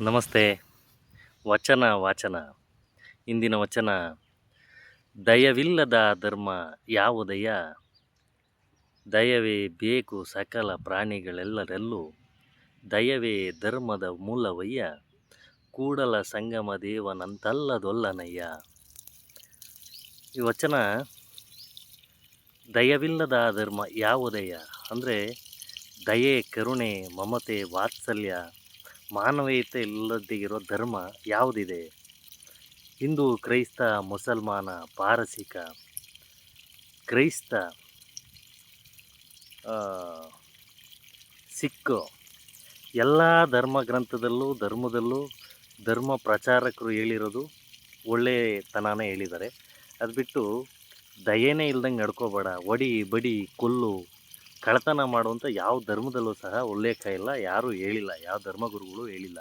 ನಮಸ್ತೆ. ವಚನ, ವಾಚನ. ಇಂದಿನ ವಚನ, ದಯವಿಲ್ಲದ ಧರ್ಮ ಯಾವುದಯ್ಯ? ದಯವೇ ಬೇಕು ಸಕಲ ಪ್ರಾಣಿಗಳೆಲ್ಲರಲ್ಲೂ. ದಯವೇ ಧರ್ಮದ ಮೂಲವಯ್ಯ? ಕೂಡಲ ಸಂಗಮ ದೇವನಂತಲ್ಲದೊಲ್ಲನಯ್ಯ? ಈ ವಚನ, ದಯವಿಲ್ಲದ ಧರ್ಮ ಯಾವುದಯ್ಯ? ಅಂದರೆ, ದಯೆ, ಕರುಣೆ, ಮಮತೆ, ವಾತ್ಸಲ್ಯ ಮಾನವೀಯತೆ ಇಲ್ಲದೇ ಇರೋ ಧರ್ಮ ಯಾವುದಿದೆ? ಹಿಂದೂ, ಕ್ರೈಸ್ತ, ಮುಸಲ್ಮಾನ, ಪಾರಸಿಕ, ಕ್ರೈಸ್ತ ಸಿಕ್ಕು ಎಲ್ಲ ಧರ್ಮ ಗ್ರಂಥದಲ್ಲೂ, ಧರ್ಮದಲ್ಲೂ ಧರ್ಮ ಪ್ರಚಾರಕರು ಹೇಳಿರೋದು ಒಳ್ಳೆತನನೇ ಹೇಳಿದ್ದಾರೆ. ಅದು ಬಿಟ್ಟು ದಯೆನೇ ಇಲ್ದಂಗೆ ನಡ್ಕೋಬೇಡ. ಒಡಿ, ಬಡಿ, ಕೊಲ್ಲು ಕಳ್ಳತನ ಮಾಡುವಂಥ ಯಾವ ಧರ್ಮದಲ್ಲೂ ಸಹ ಉಲ್ಲೇಖ ಇಲ್ಲ ಯಾರೂ ಹೇಳಿಲ್ಲ, ಯಾವ ಧರ್ಮಗುರುಗಳು ಹೇಳಿಲ್ಲ.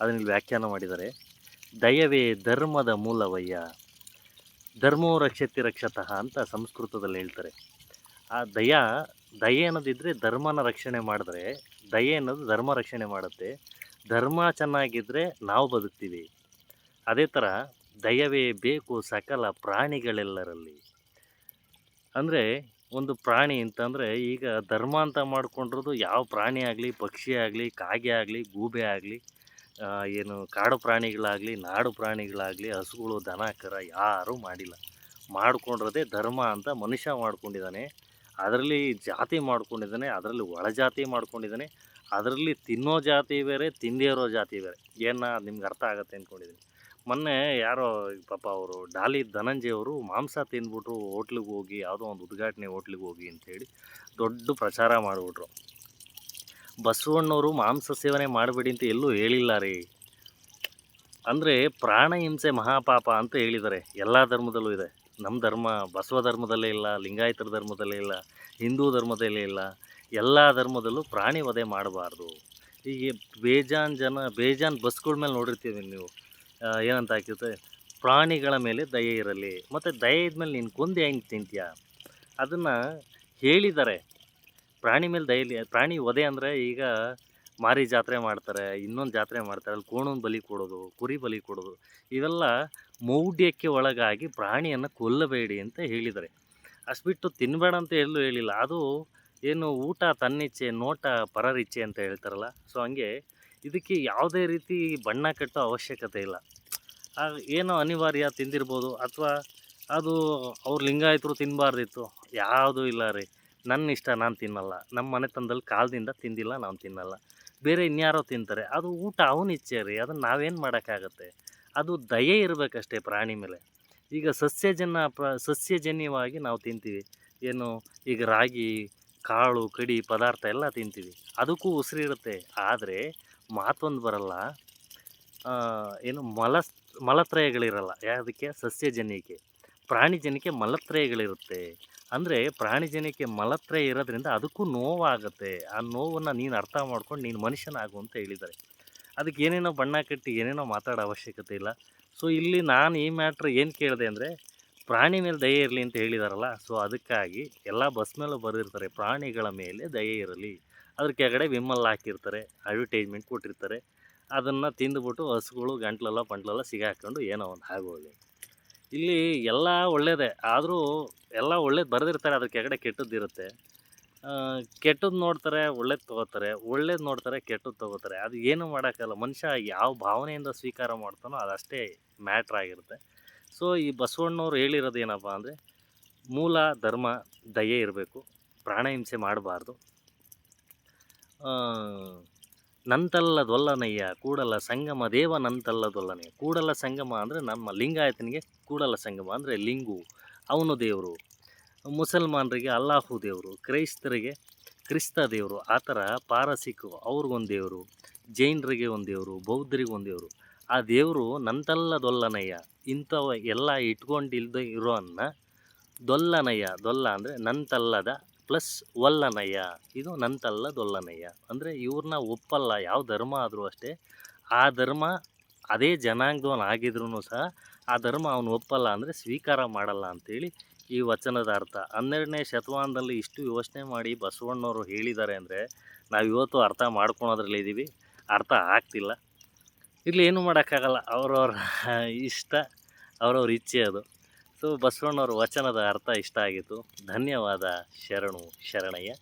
ಅದನ್ನು ವ್ಯಾಖ್ಯಾನ ಮಾಡಿದ್ದಾರೆ. ದಯವೇ ಧರ್ಮದ ಮೂಲವಯ್ಯ, ಧರ್ಮೋ ರಕ್ಷತಿ ರಕ್ಷತಃ ಅಂತ ಸಂಸ್ಕೃತದಲ್ಲಿ ಹೇಳ್ತಾರೆ. ಆ ದಯ, ದಯೆ ಅನ್ನೋದಿದ್ದರೆ ಧರ್ಮನ ರಕ್ಷಣೆ ಮಾಡಿದ್ರೆ, ದಯೆ ಅನ್ನೋದು ಧರ್ಮ ರಕ್ಷಣೆ ಮಾಡುತ್ತೆ. ಧರ್ಮ ಚೆನ್ನಾಗಿದ್ದರೆ ನಾವು ಬದುಕ್ತೀವಿ. ಅದೇ ಥರ ದಯವೇ ಬೇಕು ಸಕಲ ಪ್ರಾಣಿಗಳೆಲ್ಲರಲ್ಲಿ. ಅಂದರೆ ಒಂದು ಪ್ರಾಣಿ ಅಂತಂದರೆ ಈಗ ಧರ್ಮ ಅಂತ ಮಾಡ್ಕೊಂಡಿರೋದು ಯಾವ ಪ್ರಾಣಿ ಆಗಲಿ, ಪಕ್ಷಿ ಆಗಲಿ, ಕಾಗೆ ಆಗಲಿ, ಗೂಬೆ ಆಗಲಿ ಏನು ಕಾಡು ಪ್ರಾಣಿಗಳಾಗಲಿ, ನಾಡು ಪ್ರಾಣಿಗಳಾಗಲಿ, ಹಸುಗಳು, ದನ, ಕರ ಯಾರೂ ಮಾಡಿಲ್ಲ. ಮಾಡ್ಕೊಂಡಿರೋದೇ ಧರ್ಮ ಅಂತ ಮನುಷ್ಯ ಮಾಡ್ಕೊಂಡಿದ್ದಾನೆ ಅದರಲ್ಲಿ ಜಾತಿ ಮಾಡ್ಕೊಂಡಿದ್ದಾನೆ ಅದರಲ್ಲಿ ಒಳಜಾತಿ ಮಾಡ್ಕೊಂಡಿದ್ದಾನೆ ಅದರಲ್ಲಿ ತಿನ್ನೋ ಜಾತಿ ಬೇರೆ ತಿಂದೇ ಇರೋ ಜಾತಿ ಬೇರೆ. ಏನ ನಿಮ್ಗೆ ಅರ್ಥ ಆಗುತ್ತೆ ಅಂದ್ಕೊಂಡಿದ್ದೀನಿ ಮೊನ್ನೆ ಯಾರೋ ಪಾಪ ಅವರು ಡಾಲಿ ಧನಂಜಯ ಅವರು ಮಾಂಸ ತಿಂದ್ಬಿಟ್ರು ಹೋಟ್ಲಿಗೆ ಹೋಗಿ, ಯಾವುದೋ ಒಂದು ಉದ್ಘಾಟನೆ ಹೋಟ್ಲಿಗೆ ಹೋಗಿ ಅಂತೇಳಿ ದೊಡ್ಡ ಪ್ರಚಾರ ಮಾಡಿಬಿಟ್ರು. ಬಸವಣ್ಣವರು ಮಾಂಸ ಸೇವನೆ ಮಾಡಬೇಡಿ ಅಂತ ಎಲ್ಲೂ ಹೇಳಿಲ್ಲ ರೀ. ಅಂದರೆ ಪ್ರಾಣ ಹಿಂಸೆ ಮಹಾಪಾಪ ಅಂತ ಹೇಳಿದ್ದಾರೆ ಎಲ್ಲ ಧರ್ಮದಲ್ಲೂ ಇದೆ. ನಮ್ಮ ಧರ್ಮ ಬಸವ ಧರ್ಮದಲ್ಲೇ ಇಲ್ಲ, ಲಿಂಗಾಯತರ ಧರ್ಮದಲ್ಲೇ ಇಲ್ಲ, ಹಿಂದೂ ಧರ್ಮದಲ್ಲೇ ಇಲ್ಲ. ಎಲ್ಲ ಧರ್ಮದಲ್ಲೂ ಪ್ರಾಣಿ ವಧೆ ಮಾಡಬಾರ್ದು. ಹೀಗೆ ಬೇಜಾನ್ ಜನ, ಬೇಜಾನ್ ಬಸ್ಗಳ ಮೇಲೆ ನೋಡಿರ್ತೀವಿ ನೀವು. ಏನಂತ ಹಾಕಿರುತ್ತೆ ಪ್ರಾಣಿಗಳ ಮೇಲೆ ದಯೆ ಇರಲಿ. ಮತ್ತು ದಯೆ ಇದ್ಮೇಲೆ ನೀನು ಕೊಂದೆ ಹೆಂಗೆ ತಿಂತೀಯ? ಅದನ್ನು ಹೇಳಿದ್ದಾರೆ ಪ್ರಾಣಿ ಮೇಲೆ ದಯಲಿ, ಪ್ರಾಣಿ ಒದೆ ಅಂದರೆ ಈಗ ಮಾರಿ ಜಾತ್ರೆ ಮಾಡ್ತಾರೆ, ಇನ್ನೊಂದು ಜಾತ್ರೆ ಮಾಡ್ತಾರೆ. ಅಲ್ಲಿ ಕೋಣೊಂದು ಬಲಿ ಕೊಡೋದು, ಕುರಿ ಬಲಿ ಕೊಡೋದು. ಇವೆಲ್ಲ ಮೌಢ್ಯಕ್ಕೆ ಒಳಗಾಗಿ ಪ್ರಾಣಿಯನ್ನು ಕೊಲ್ಲಬೇಡಿ ಅಂತ ಹೇಳಿದ್ದಾರೆ ಅಷ್ಟು ಬಿಟ್ಟು ತಿನ್ನಬೇಡ ಅಂತ ಎಲ್ಲೂ ಹೇಳಿಲ್ಲ. ಅದು ಏನು ಊಟ ತನ್ನಿಚ್ಛೆ, ನೋಟ ಪರರಿಚ್ಛೆ ಅಂತ ಹೇಳ್ತಾರಲ್ಲ. ಸೊ ಹಂಗೆ ಇದಕ್ಕೆ ಯಾವುದೇ ರೀತಿ ಬಣ್ಣ ಕಟ್ಟೋ ಅವಶ್ಯಕತೆ ಇಲ್ಲ. ಏನೋ ಅನಿವಾರ್ಯ ತಿಂದಿರ್ಬೋದು ಅಥವಾ ಅದು ಅವ್ರು ಲಿಂಗಾಯಿತರು ತಿನ್ನಬಾರ್ದಿತ್ತು ಯಾವುದೂ ಇಲ್ಲ ರೀ. ನನ್ನ ಇಷ್ಟ ನಾನು ತಿನ್ನಲ್ಲ. ನಮ್ಮ ಮನೆತನದಲ್ಲಿ ಕಾಲದಿಂದ ತಿಂದಿಲ್ಲ ನಾನು ತಿನ್ನಲ್ಲ. ಬೇರೆ ಇನ್ಯಾರೋ ತಿಂತಾರೆ. ಅದು ಊಟ ಅವನ ಇಚ್ಛೆ ರೀ. ಅದನ್ನು ನಾವೇನು ಮಾಡೋಕ್ಕಾಗತ್ತೆ? ಅದು ದಯೆ ಇರಬೇಕಷ್ಟೇ ಪ್ರಾಣಿ ಮೇಲೆ. ಈಗ ಸಸ್ಯಜನ್ಯ ಪ್ರ, ಸಸ್ಯಜನ್ಯವಾಗಿ ನಾವು ತಿಂತೀವಿ. ಏನು ಈಗ ರಾಗಿ, ಕಾಳು, ಕಡಿ, ಪದಾರ್ಥ ಎಲ್ಲ ತಿಂತೀವಿ. ಅದಕ್ಕೂ ಉಸಿರಿರುತ್ತೆ. ಆದರೆ ಮಾತೊಂದು ಬರಲ್ಲ. ಏನು ಮಲ ಮಲತ್ರಯಗಳಿರಲ್ಲ. ಯಾವುದಕ್ಕೆ? ಸಸ್ಯಜನ್ಯಕ್ಕೆ. ಪ್ರಾಣಿಜನ್ಯಕ್ಕೆ ಮಲತ್ರಯಗಳಿರುತ್ತೆ. ಅಂದರೆ ಪ್ರಾಣಿಜನ್ಯಕ್ಕೆ ಮಲತ್ರಯ ಇರೋದ್ರಿಂದ ಅದಕ್ಕೂ ನೋವಾಗುತ್ತೆ. ಆ ನೋವನ್ನು ನೀನು ಅರ್ಥ ಮಾಡ್ಕೊಂಡು ನೀನು ಮನುಷ್ಯನಾಗು ಅಂತ ಹೇಳಿದ್ದಾರೆ. ಅದಕ್ಕೆ ಏನೇನೋ ಬಣ್ಣ ಕಟ್ಟಿ ಏನೇನೋ ಮಾತಾಡೋ ಅವಶ್ಯಕತೆ ಇಲ್ಲ. ಸೊ, ಇಲ್ಲಿ ನಾನು ಈ ಮ್ಯಾಟ್ರ್ ಏನು ಕೇಳಿದೆ ಅಂದರೆ ಪ್ರಾಣಿ ಮೇಲೆ ದಯೆ ಇರಲಿ ಅಂತ ಹೇಳಿದಾರಲ್ಲ. ಸೊ, ಅದಕ್ಕಾಗಿ ಎಲ್ಲ ಬಸ್ ಮೇಲೂ ಬರೆದಿರ್ತಾರೆ, ಪ್ರಾಣಿಗಳ ಮೇಲೆ ದಯೆ ಇರಲಿ. ಅದ್ರ ಕೆಳಗಡೆ ವಿಮ್ಮಲ್ಲಿ ಹಾಕಿರ್ತಾರೆ ಅಡ್ವರ್ಟೈಸ್ಮೆಂಟ್ ಕೊಟ್ಟಿರ್ತಾರೆ. ಅದನ್ನು ತಿಂದುಬಿಟ್ಟು ಹಸುಗಳು, ಗಂಟ್ಲೆಲ್ಲ, ಪಂಟ್ಲೆಲ್ಲ ಸಿಗಾಕೊಂಡು ಏನೋ ಒಂದು ಆಗೋಗಿ ಇಲ್ಲಿ ಎಲ್ಲ ಒಳ್ಳೆಯದೇ ಆದರೂ ಎಲ್ಲ ಒಳ್ಳೇದು ಬರೆದಿರ್ತಾರೆ, ಅದ್ರ ಕೆಳಗಡೆ ಕೆಟ್ಟದ್ದಿರುತ್ತೆ ಕೆಟ್ಟದ್ದು ನೋಡ್ತಾರೆ, ಒಳ್ಳೇದು ತೊಗೋತಾರೆ, ಒಳ್ಳೇದು ನೋಡ್ತಾರೆ ಕೆಟ್ಟದ್ದು ತೊಗೋತಾರೆ. ಅದು ಏನು ಮಾಡೋಕ್ಕಲ್ಲ ಮನುಷ್ಯ ಯಾವ ಭಾವನೆಯಿಂದ ಸ್ವೀಕಾರ ಮಾಡ್ತಾನೋ ಅದಷ್ಟೇ ಮ್ಯಾಟ್ರ್ ಆಗಿರುತ್ತೆ. ಸೊ, ಈ ಬಸವಣ್ಣವ್ರು ಹೇಳಿರೋದು ಏನಪ್ಪ ಅಂದರೆ, ಮೂಲ, ಧರ್ಮ, ದಯೆ ಇರಬೇಕು. ಪ್ರಾಣಹಿಂಸೆ ಮಾಡಬಾರ್ದು. ನಂತಲ್ಲದೊಲ್ಲನಯ್ಯ, ಕೂಡಲ ಸಂಗಮ ದೇವ ನಂತಲ್ಲದೊಲ್ಲನಯ್ಯ. ಕೂಡಲ ಸಂಗಮ ಅಂದರೆ ನಮ್ಮ ಲಿಂಗಾಯತನಿಗೆ ಕೂಡಲ ಸಂಗಮ ಅಂದರೆ ಲಿಂಗು, ಅವನು ದೇವರು. ಮುಸಲ್ಮಾನರಿಗೆ ಅಲ್ಲಾಹು ದೇವರು, ಕ್ರೈಸ್ತರಿಗೆ ಕ್ರಿಸ್ತ ದೇವರು, ಆ ಥರ ಪಾರಸಿಕು ಅವ್ರಿಗೊಂದು ದೇವರು, ಜೈನರಿಗೆ ಒಂದು ದೇವರು, ಬೌದ್ಧರಿಗೆ ಒಂದು ದೇವರು. ಆ ದೇವರು ನಂತಲ್ಲದೊಲ್ಲನಯ್ಯ, ಇಂಥವ ಎಲ್ಲ ಇಟ್ಕೊಂಡಿಲ್ದ ಇರೋನ್ನ ದೊಲ್ಲನಯ್ಯ, ದೊಲ್ಲ ಅಂದರೆ ನಂತಲ್ಲದ ಪ್ಲಸ್ ಒಲ್ಲನಯ್ಯ. ಇದು ನಂತಲ್ಲದೊಲ್ಲನಯ್ಯ ಅಂದರೆ ಇವ್ರನ್ನ ಒಪ್ಪಲ್ಲ, ಯಾವ ಧರ್ಮ ಆದರೂ ಅಷ್ಟೇ. ಆ ಧರ್ಮ ಅದೇ ಜನಾಂಗದವನು ಆಗಿದ್ರೂ ಸಹ ಆ ಧರ್ಮ ಅವನು ಒಪ್ಪಲ್ಲ ಅಂದರೆ ಸ್ವೀಕಾರ ಮಾಡಲ್ಲ ಅಂತೇಳಿ ಈ ವಚನದ ಅರ್ಥ. ಹನ್ನೆರಡನೇ ಶತಮಾನದಲ್ಲಿ ಇಷ್ಟು ಯೋಚನೆ ಮಾಡಿ ಬಸವಣ್ಣವರು ಹೇಳಿದ್ದಾರೆ ಅಂದರೆ ನಾವು ಇವತ್ತು ಅರ್ಥ ಮಾಡ್ಕೊಳೋದ್ರಲ್ಲಿ ಇದ್ದೀವಿ ಅರ್ಥ ಆಗ್ತಿಲ್ಲ. ಇಲ್ಲಿ ಏನು ಮಾಡೋಕ್ಕಾಗಲ್ಲ. ಅವರವ್ರ ಇಷ್ಟ, ಅವರವ್ರ ಇಚ್ಛೆ ಅದು. ಸೊ ಬಸವಣ್ಣವ್ರ ವಚನದ ಅರ್ಥ ಇಷ್ಟ ಆಗಿತ್ತು. ಧನ್ಯವಾದ ಶರಣು ಶರಣಯ್ಯ.